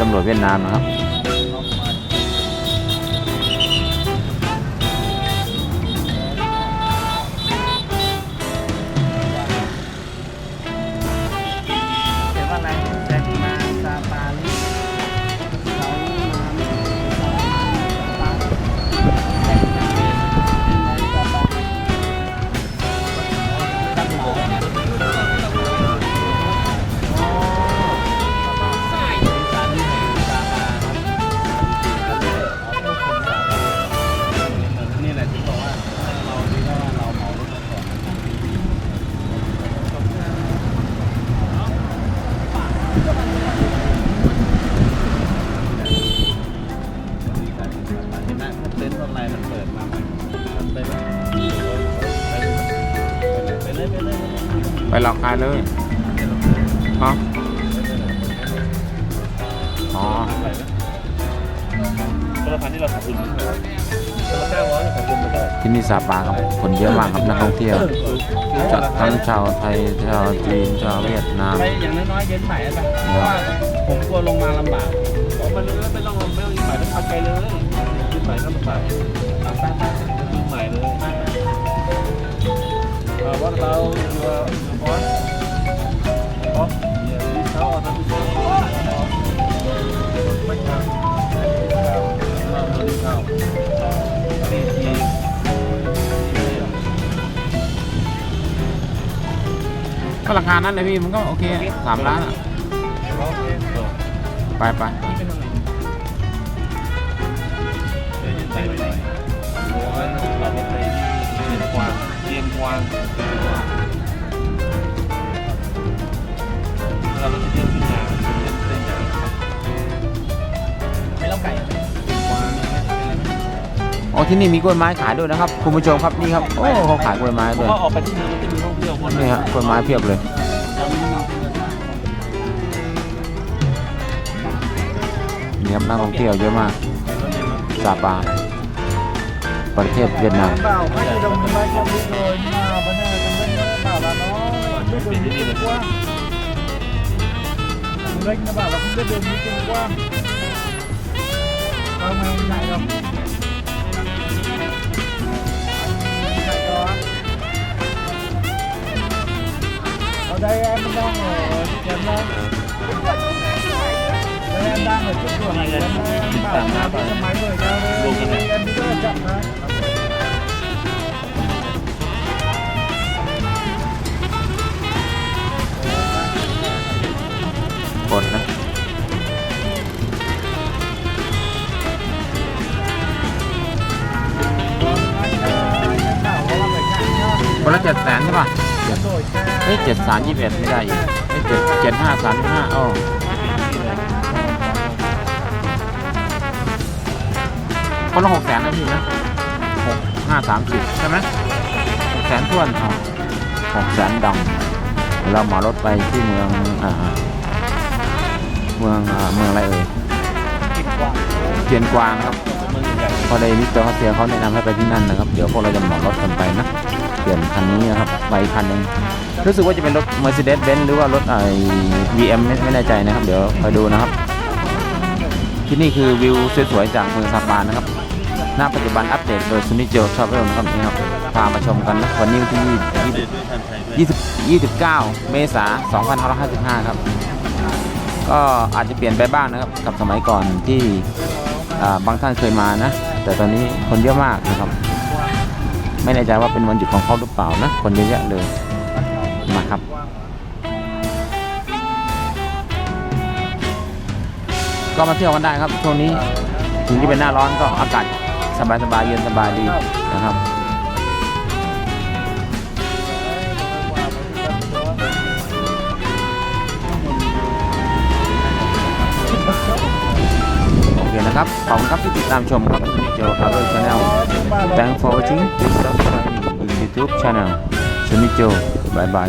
ตำรวจเวียดนามนะครับ หลอกขายเลยฮะอ๋อคนละพันที่เราขาดทุนคนละเก้าร้อยขาดทุนไปเลยที่นี่ซาปาครับคนเยอะมากครับนักท่องเที่ยวจะทั้งชาวไทยชาวจีนชาวเวียดนามไปอย่างน้อยๆเย็นใหม่ไปเพราะว่าผมกลัวลงมาลำบากผมมันไม่ต้องลงไม่ต้องยินใหม่ต้องพักไกลเลยยินใหม่ก็ลำบากเอาไปไปยินใหม่เลยว่าเรา ก็ราคานั้นเลยพี่มันก็โอเคสามล้านอะไปไปเดี๋ยวจะใส่ไปหน่อยหรือว่าเราไปไปเชียงกวางเชียงกวางเราก็จะเที่ยวขึ้นม อ๋อที่นี่มีกล้วยไม้ขายด้วยนะครับคุณผู้ชมครับนี่ครับโอ้เขาขายกล้วยไม้เพด้วยราะว่าออกไปที่นี่มันจะมีท่องเที่ยวคนนี่ฮะกล้วยไม้เพียบเลย นี่ครับนักท่องเที่ยวเยอะมากซาปาประเทศเวียดนาม bảo mấy cái đồng mấy trăm đi rồi nhưng mà vấn đề là mình bảo là nó biết đường đi trên qua thằng Linh nó bảo là không biết đường đi trên qua không mày chạy không Anh chạy ở đây em đang ở trần đây đây em đang ở trước cửa này em em bảo là cái xe máy đuổi theo đây คนละเจ็ดแสนใช่ป่ะเฮ้ยเจ็ดสามยี่สิบเอ็ดไม่ได้อีกเฮ้ยเจ็ดเจ็ดห้าสามห้าอ๋อคนละหกแสนนะพี่นะหกห้าสามสิบใช่ไหมหกแสนทวนอ๋อหกแสนดองเราหมารถไปที่เมืองอ่าเมืองอ่าเมืองอะไรเอ่ยเทียนกวางนะครับพอได้มิสเตอร์ฮอสเทียเขาแนะนำให้ไปที่นั่นนะครับ เดี๋ยวพวกเราจะหมารถกันไปนะ เปลี่ยนคันนี้นะครับไปคันหนึ่งรู้สึกว่าจะเป็นรถ Mercedes-Benz หรือว่ารถไอ้ VM ไม่ไม่แน่ใจนะครับ เดี๋ยวคอยดูนะครับ ที่นี่คือวิวสวยๆจากเมืองซาปานนะครับณปัจจุบันอัปเดตโดยซุนิโจชอบเวลนะครับนี่ครับพามาชมกันนะวันนี้วันที่ 20 29 เมษายน2555 ครับ ก็อาจจะเปลี่ยนไปบ้างนะครับกับสมัยก่อนที่บางท่านเคยมานะ แต่ตอนนี้คนเยอะมากนะครับ ไม่แน่ใจว่าเป็นวันหยุดของเขาหรือเปล่านะ คนเยอะแยะเลย มาครับ ก็มาเที่ยวกันได้ครับช่วงนี้ถึงที่เป็นหน้าร้อนก็อากาศสบายๆเย็นสบายดีนะครับ นะครับขอบคุณครับที่ติดตามชมครับคุณโจฮาร์เรอร์ชาแนล thank for watching please subscribe to YouTube channel ชนิโจบายบาย